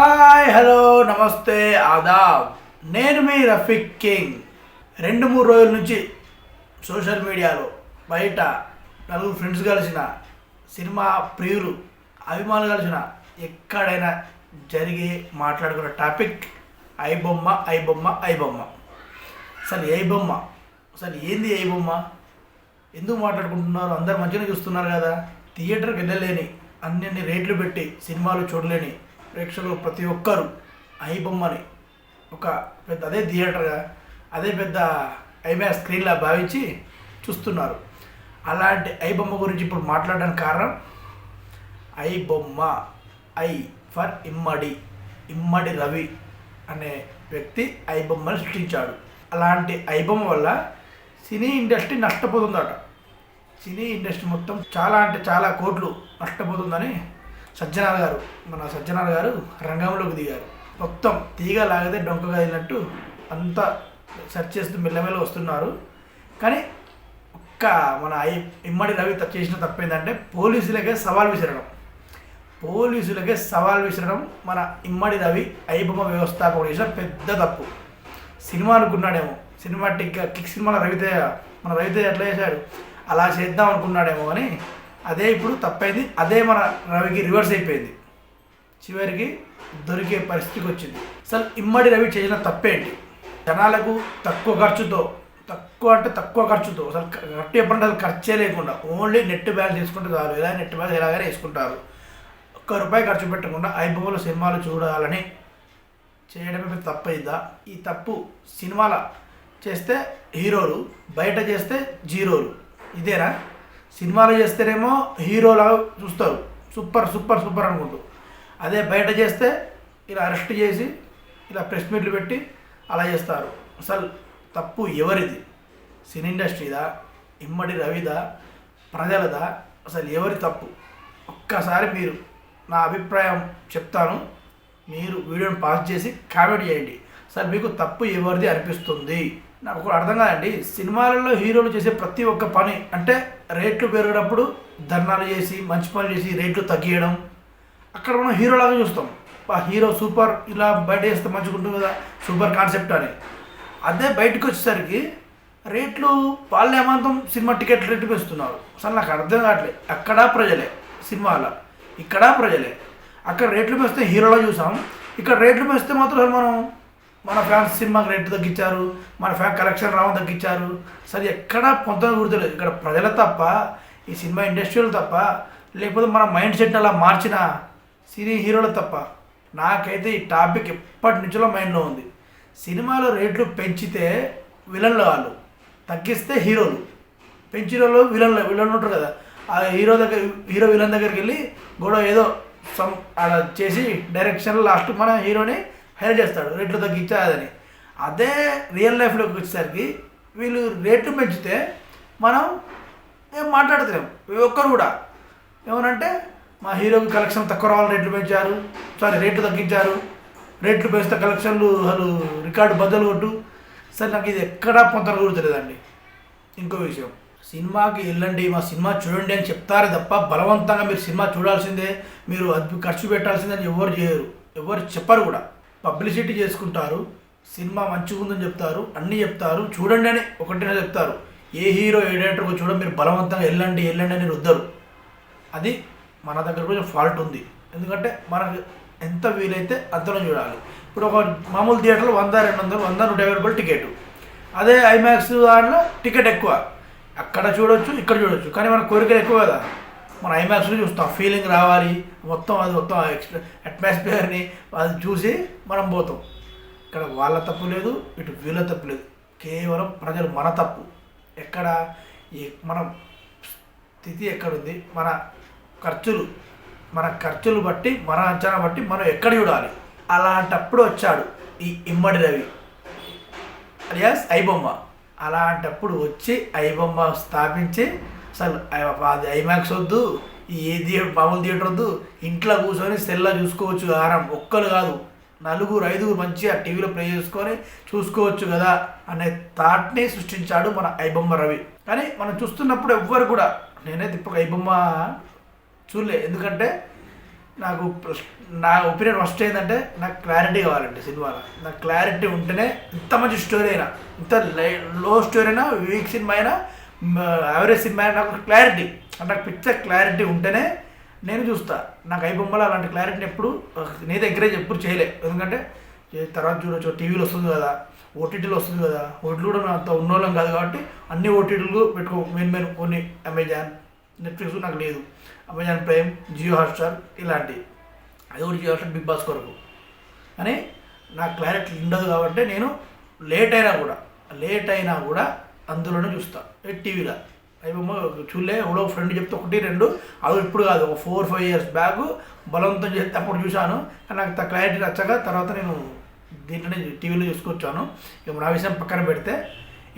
Hi hello నమస్తే ఆదాబ్. నేను మీ Rafiq king. రెండు మూడు రోజుల నుంచి సోషల్ మీడియాలో బయట నలుగురు ఫ్రెండ్స్ కలిసిన సినిమా ప్రియులు అభిమానులు కలిసిన ఎక్కడైనా జరిగి మాట్లాడుకున్న topic I Bomma I Bomma I Bomma. అసలు ఏ బొమ్మ? అసలు ఏంది ఏ బొమ్మ? ఎందుకు మాట్లాడుకుంటున్నారు? అందరు మంచిగా చూస్తున్నారు కదా. థియేటర్కి వెళ్ళలేని అన్ని రేట్లు పెట్టి సినిమాలు చూడలేని ప్రేక్షకులు ప్రతి ఒక్కరు ఐబొమ్మని ఒక పెద్ద అదే థియేటర్గా అదే పెద్ద ఐమాక్స్ స్క్రీన్లా భావించి చూస్తున్నారు. అలాంటి ఐబొమ్మ గురించి ఇప్పుడు మాట్లాడడానికి కారణం ఐబొమ్మ ఐ ఫర్ ఇమ్మడి ఇమ్మడి రవి అనే వ్యక్తి ఐబొమ్మని సృష్టించాడు. అలాంటి ఐబొమ్మ వల్ల సినీ ఇండస్ట్రీ నష్టపోతుందట. సినీ ఇండస్ట్రీ మొత్తం చాలా అంటే చాలా కోట్లు నష్టపోతుందని సజ్జనార్ గారు మన సజ్జనార్ గారు రంగంలోకి దిగారు. మొత్తం తీగ లాగితే డొంక కదిలినట్టు అంతా సెర్చ్ చేస్తూ మెల్లమెల్ల వస్తున్నారు. కానీ ఒక్క మన ఐ ఇమ్మడి రవి చేసిన తప్పేందంటే పోలీసులకే సవాల్ విసరడం. పోలీసులకే సవాల్ విసరడం మన ఇమ్మడి రవి ఐబొమ్మ వ్యవస్థాపకుడు చేసిన పెద్ద తప్పు. సినిమా అనుకున్నాడేమో సినిమాటిక్ కిక్ సినిమాలో రవితేజ మన రవితేజ ఎట్లా చేశాడు? అలా చేద్దాం అనుకున్నాడేమో అని అదే ఇప్పుడు తప్పైంది. అదే మన రవికి రివర్స్ అయిపోయింది. చివరికి దొరికే పరిస్థితికి వచ్చింది. అసలు ఇమ్మడి రవి చేసిన తప్పేంటి? జనాలకు తక్కువ ఖర్చుతో తక్కువ అంటే తక్కువ ఖర్చుతో అసలు ఖర్చు ఎప్పుడంటే అసలు ఖర్చే లేకుండా ఓన్లీ నెట్ బ్యాలెన్స్ తీసుకుంటే చాలు. ఎలా నెట్ బ్యాలెన్స్ ఎలాగైనా వేసుకుంటారు ఒక్క రూపాయి ఖర్చు పెట్టకుండా ఐబొమ్మల సినిమాలు చూడాలని చేయడమే తప్పైందా? ఈ తప్పు సినిమాల చేస్తే హీరోలు బయట చేస్తే జీరోలు. ఇదేనా? సినిమాలు చేస్తేనేమో హీరోలాగా చూస్తారు. సూపర్ సూపర్ సూపర్ అనుకుంటూ. అదే బయట చేస్తే ఇలా అరెస్ట్ చేసి ఇలా ప్రెస్ మీట్లు పెట్టి అలా చేస్తారు. అసలు తప్పు ఎవరిది? సినీ ఇండస్ట్రీదా? ఇమ్మడి రవిదా? ప్రజలదా? అసలు ఎవరి తప్పు? ఒక్కసారి మీరు నా అభిప్రాయం చెప్తాను. మీరు వీడియోని పాస్ చేసి కామెంట్ చేయండి. సార్ మీకు తప్పు ఎవరిది అనిపిస్తుంది? నాకు ఒకటి అర్థం కాదండి. సినిమాలలో హీరోలు చేసే ప్రతి ఒక్క పని అంటే రేట్లు పెరిగినప్పుడు ధర్నాలు చేసి మంచి పనులు చేసి రేట్లు తగ్గియడం. అక్కడ మనం హీరోలాగా చూస్తాం. ఆ హీరో సూపర్ ఇలా బయట వేస్తే మంచిగా ఉంటుంది కదా సూపర్ కాన్సెప్ట్ అని. అదే బయటకు వచ్చేసరికి రేట్లు వాళ్ళు ఏమాంతం సినిమా టికెట్ రేట్లు పెంచుతున్నారు. అసలు నాకు అర్థం కావట్లేదు. అక్కడ ప్రజలే సినిమాలో. ఇక్కడ ప్రజలే. అక్కడ రేట్లు పెంచితే హీరోలా చూసాం. ఇక్కడ రేట్లు పెంచితే మాత్రం మనం మన ఫ్యాన్స్ సినిమాకి రేట్లు తగ్గించారు మన ఫ్యాన్ కలెక్షన్ రావడం తగ్గించారు. సరే ఎక్కడా పొందడం గుర్తులేదు. ఇక్కడ ప్రజల తప్ప ఈ సినిమా ఇండస్ట్రీలు తప్ప లేకపోతే మన మైండ్ సెట్ని అలా మార్చిన సినీ హీరోలు తప్ప నాకైతే ఈ టాపిక్ ఎప్పటి నుంచో మైండ్లో ఉంది. సినిమాలో రేట్లు పెంచితే విలన్లు వాళ్ళు తగ్గిస్తే హీరోలు. పెంచిన వాళ్ళు విలన్లు విలన్లు ఉంటారు కదా. ఆ హీరో దగ్గర హీరో విలన్ దగ్గరికి వెళ్ళి గొడవ ఏదో సమ్ అలా చేసి డైరెక్షన్ లాస్ట్ మన హీరోని హైలైట్ చేస్తాడు రేట్లు తగ్గించాదని అదే రియల్ లైఫ్లోకి వచ్చేసరికి వీళ్ళు రేట్లు పెంచితే మనం ఏం మాట్లాడతలేం. ఒక్కరు కూడా ఏమనంటే మా హీరోకి కలెక్షన్ తక్కువ రావాలి రేట్లు పెంచారు సారీ రేట్లు తగ్గించారు రేట్లు పెంచితే కలెక్షన్లు అసలు రికార్డు బద్దలు కొట్టు. సరే నాకు ఇది ఎక్కడా పొంతన కుదురుతలేదండి ఇంకో విషయం సినిమాకి వెళ్ళండి మా సినిమా చూడండి అని చెప్తారే తప్ప బలవంతంగా మీరు సినిమా చూడాల్సిందే మీరు అది ఖర్చు పెట్టాల్సిందే అని ఎవరు చేయరు. ఎవరు చెప్పరు కూడా. పబ్లిసిటీ చేసుకుంటారు. సినిమా మంచిగా ఉందని చెప్తారు. అన్నీ చెప్తారు. చూడండి అని ఒకటినే చెప్తారు. ఏ హీరో ఏ డైరెక్టర్కి చూడ మీరు బలవంతంగా వెళ్ళండి వెళ్ళండి అని రుద్దరు. అది మన దగ్గర కొంచెం ఫాల్ట్ ఉంది. ఎందుకంటే మనకు ఎంత వీలైతే అంతలో చూడాలి. ఇప్పుడు ఒక మామూలు థియేటర్లో వంద రెండు వందలు వంద నూట యాభై రూపాయలు టికెట్. అదే ఐమాక్స్ దాంట్లో టికెట్ ఎక్కువ. అక్కడ చూడొచ్చు ఇక్కడ చూడొచ్చు. కానీ మన కోరికలు ఎక్కువ కదా. మన ఐమాక్స్లో చూస్తాం. ఫీలింగ్ రావాలి. మొత్తం అది మొత్తం అట్మాస్ఫియర్ని అది చూసి మనం పోతాం. ఇక్కడ వాళ్ళ తప్పు లేదు ఇటు వీళ్ళ తప్పు లేదు. కేవలం ప్రజలు మన తప్పు. ఎక్కడ ఈ మనం స్థితి ఎక్కడుంది? మన ఖర్చులు మన ఖర్చులు బట్టి మన అంచనా బట్టి మనం ఎక్కడ చూడాలి? అలాంటప్పుడు వచ్చాడు ఈ ఇమ్మడి రవి. అలియాస్ ఐబొమ్మ. అలాంటప్పుడు వచ్చి ఐబొమ్మ స్థాపించి అసలు ఐ- అది ఐమాక్స్ వద్దు ఏ థియేటర్ మామూలు థియేటర్ వద్దు ఇంట్లో కూర్చొని సెల్లో చూసుకోవచ్చు ఆరం ఒక్కరు కాదు నలుగురు ఐదుగురు మంచిగా టీవీలో ప్లే చేసుకొని చూసుకోవచ్చు కదా అనే థాట్ని సృష్టించాడు మన ఐబొమ్మ రవి. కానీ మనం చూస్తున్నప్పుడు ఎవ్వరు కూడా నేనైతే ఇప్పుడు ఐబొమ్మ చూడలే. ఎందుకంటే నాకు నా ఒపీనియన్ ఫస్ట్ ఏంటంటే నాకు క్లారిటీ కావాలండి సినిమాలో. నాకు క్లారిటీ ఉంటేనే ఇంత మంచి స్టోరీ అయినా ఇంత లో స్టోరీ అయినా వీక్ సినిమా అయినా యావరేజ్ సినిమా నాకు క్లారిటీ. నాకు పిక్చర్ క్లారిటీ ఉంటేనే నేను చూస్తా. నాకు ఐబొమ్మలో అలాంటి క్లారిటీని ఎప్పుడు నేను దగ్గరే ఎప్పుడు చేయలే. ఎందుకంటే తర్వాత చూడొచ్చు టీవీలో వస్తుంది కదా ఓటీటీలో వస్తుంది కదా ఓటీలు కూడా అంత ఉన్నోళ్ళం కాదు కాబట్టి అన్ని ఓటీటీలు పెట్టుకో మెయిన్ మెయిన్ కొన్ని అమెజాన్ నెట్ఫ్లిక్స్ నాకు లేదు. అమెజాన్ ప్రైమ్ జియో హాట్స్టార్ ఇలాంటివి అది కూడా జియో హాట్స్టార్ బిగ్ బాస్ కొరకు. అని నాకు క్లారిటీ ఉండదు కాబట్టి నేను లేట్ అయినా కూడా లేట్ అయినా కూడా అందులోనే చూస్తా. ఏ టీవీలో. అయిపోమో చూలే ఎవడో ఫ్రెండ్ చెప్తే ఒకటి రెండు. అది ఇప్పుడు కాదు ఒక ఫోర్ ఫైవ్ ఇయర్స్ బ్యాక్ బలవంతం చేస్తే అప్పుడు చూశాను. కానీ నాకు క్లారిటీ నచ్చక తర్వాత నేను దీంట్లోనే టీవీలో చూసుకొచ్చాను. ఇక నా విషయం పక్కన పెడితే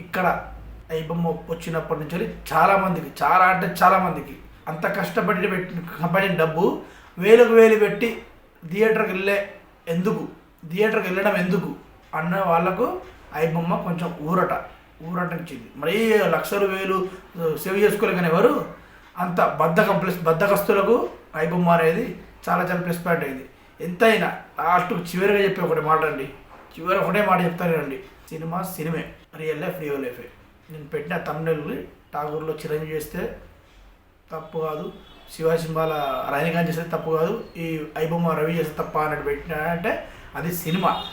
ఇక్కడ ఐబొమ్మ వచ్చినప్పటి నుంచి చాలామందికి చాలా అంటే చాలామందికి అంత కష్టపడి పెట్టి సంపాదించిన డబ్బు వేలకు వేలు పెట్టి థియేటర్కి వెళ్ళే ఎందుకు? థియేటర్కి వెళ్ళడం ఎందుకు? అన్న వాళ్ళకు ఐబొమ్మ కొంచెం ఊరట. ఊరటించింది మరీ లక్షలు వేలు సేవ్ చేసుకోలేకనే ఎవరు అంత బద్ధకం ప్లస్ బద్ధకస్తులకు వైభవం అనేది చాలా చాలా ప్లస్ పాయింట్ అయింది. ఎంతైనా లాస్ట్ చివరిగా చెప్పే ఒకటి మాట అండి. చివరి ఒకటే మాట చెప్తానండి సినిమా సినిమే. రియల్ లైఫ్ రియల్ లైఫే. నేను పెట్టిన తమిళ ఠాగూర్లో చిరంజీవి చేస్తే తప్పు కాదు. శివ రజనీకాంత్ చేస్తే తప్పు కాదు. ఈ ఐబొమ్మ రవి చేస్తే తప్ప అన్నట్టు పెట్టినా అంటే అది సినిమా.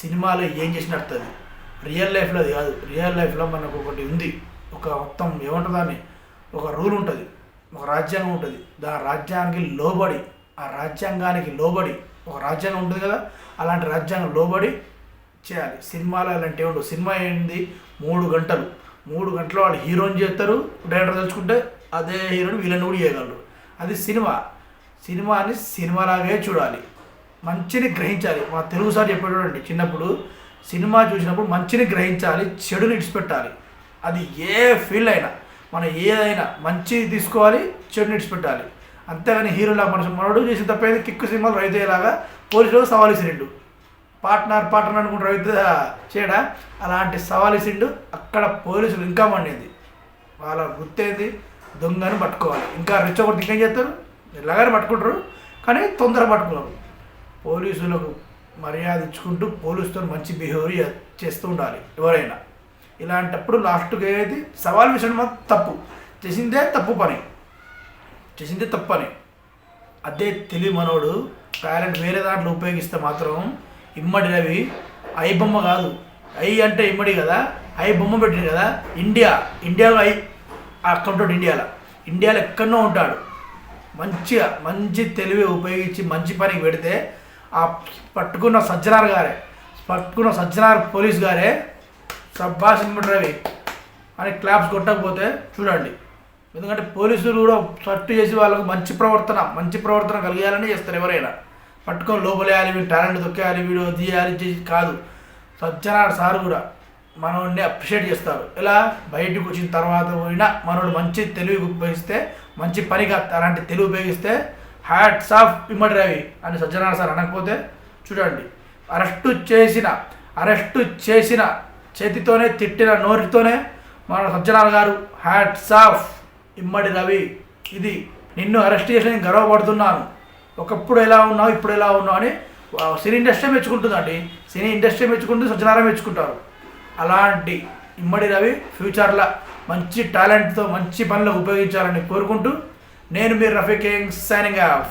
సినిమాలో ఏం చేసినట్టు అది రియల్ లైఫ్లో అది కాదు. రియల్ లైఫ్లో మనకు ఒకటి ఉంది. ఒక మొత్తం ఏమంటుందని దాన్ని? ఒక రూల్ ఉంటుంది. ఒక రాజ్యాంగం ఉంటుంది. దా రాజ్యానికి లోబడి ఆ రాజ్యాంగానికి లోబడి ఒక రాజ్యాంగం ఉంటుంది కదా? అలాంటి రాజ్యాంగం లోబడి చేయాలి. సినిమాలో అలాంటివి ఉండవు. సినిమా ఏంది? మూడు గంటలు. మూడు గంటలు వాళ్ళు హీరోని చేస్తారు. డైరెక్టర్ తలుచుకుంటే అదే హీరోని వీళ్ళని కూడా చేయగలరు. అది సినిమా. సినిమాని సినిమాలాగే చూడాలి. మంచిని గ్రహించాలి. మా తెలుగు సార్ చెప్పేటండి చిన్నప్పుడు సినిమా చూసినప్పుడు మంచిని గ్రహించాలి చెడుని ఇడిచిపెట్టాలి అది ఏ ఫీల్డ్ అయినా మనం ఏదైనా మంచి తీసుకోవాలి చెడుని ఇడిచిపెట్టాలి అంతేగాని హీరోలా మనిషి మనడు చేసిన తప్పేది కిక్కు సినిమాలు రైతు అయ్యేలాగా పోలీసులు సవాల్ ఇసిరిండు పార్ట్నర్ పార్ట్నర్ అనుకుంటూ రైతు చేయడా? అలాంటి సవాల్ ఇసిండు అక్కడ పోలీసులు ఇంకా మండింది. వాళ్ళ గుర్తేంది దొంగని పట్టుకోవాలి. ఇంకా రెచ్చగొట్టి ఇంకేం చేస్తారు? ఎలాగని పట్టుకుంటారు. కానీ తొందర పట్టుకున్నారు పోలీసులకు మర్యాద ఇచ్చుకుంటూ పోలీసుతో మంచి బిహేవియర్ చేస్తూ ఉండాలి ఎవరైనా. ఇలాంటప్పుడు లాస్ట్కి ఏది సవాల్ విషయం మాత్రం తప్పు. చేసిందే తప్పు పని. చేసిందే తప్పు పని. అదే తెలివి మనోడు టాలెంట్ వేరే దాంట్లో ఉపయోగిస్తే మాత్రం ఇమ్మడి రవి ఐ బొమ్మ కాదు. ఐ అంటే ఇమ్మడి కదా ఐ బొమ్మ పెట్టింది కదా ఇండియా ఇండియాలో ఐ. అక్కడ ఇండియాలో. ఇండియాలో ఎక్కడో ఉంటాడు. మంచిగా మంచి తెలివి ఉపయోగించి మంచి పనికి పెడితే ఆ పట్టుకున్న సజ్జనార్ గారే పట్టుకున్న సజ్జనార్ పోలీస్ గారే సబ్బాస్ రవి అని క్లాప్స్ కొట్టకపోతే చూడండి. ఎందుకంటే పోలీసులు కూడా సట్టు చేసి వాళ్ళకు మంచి ప్రవర్తన మంచి ప్రవర్తన కలిగేయాలని చేస్తారు ఎవరైనా. పట్టుకొని లోపలేయాలి వీడు టాలెంట్ దొక్కేయాలి వీడు తీయాలి చేసి కాదు. సజ్జనార్ సార్ కూడా మనోడిని అప్రిషియేట్ చేస్తారు. ఇలా బయటకు వచ్చిన తర్వాత పోయినా మనోడు మంచి తెలివి ఉపయోగిస్తే మంచి పనిగా అలాంటి తెలివి ఉపయోగిస్తే హ్యాట్స్ ఆఫ్ ఇమ్మడి రవి అని సజ్జనారాయణ సార్ అనకపోతే చూడండి అరెస్టు చేసిన అరెస్టు చేసిన చేతితోనే తిట్టిన నోటితోనే మన సజ్జనారాయణ గారు హ్యాట్స్ ఆఫ్ ఇమ్మడి రవి ఇది నిన్ను అరెస్ట్ చేసి నేను గర్వపడుతున్నాను. ఒకప్పుడు ఎలా ఉన్నావు ఇప్పుడు ఎలా ఉన్నావు అని సినీ ఇండస్ట్రీ మెచ్చుకుంటుందండి. సినీ ఇండస్ట్రీ మెచ్చుకుంటూ సజ్జనారాయణ మెచ్చుకుంటారు. అలాంటి ఇమ్మడి రవి ఫ్యూచర్లో మంచి టాలెంట్తో మంచి పనులకు ఉపయోగించాలని కోరుకుంటూ నేను మీ రఫీ కింగ్ సైనింగ్ ఆఫ్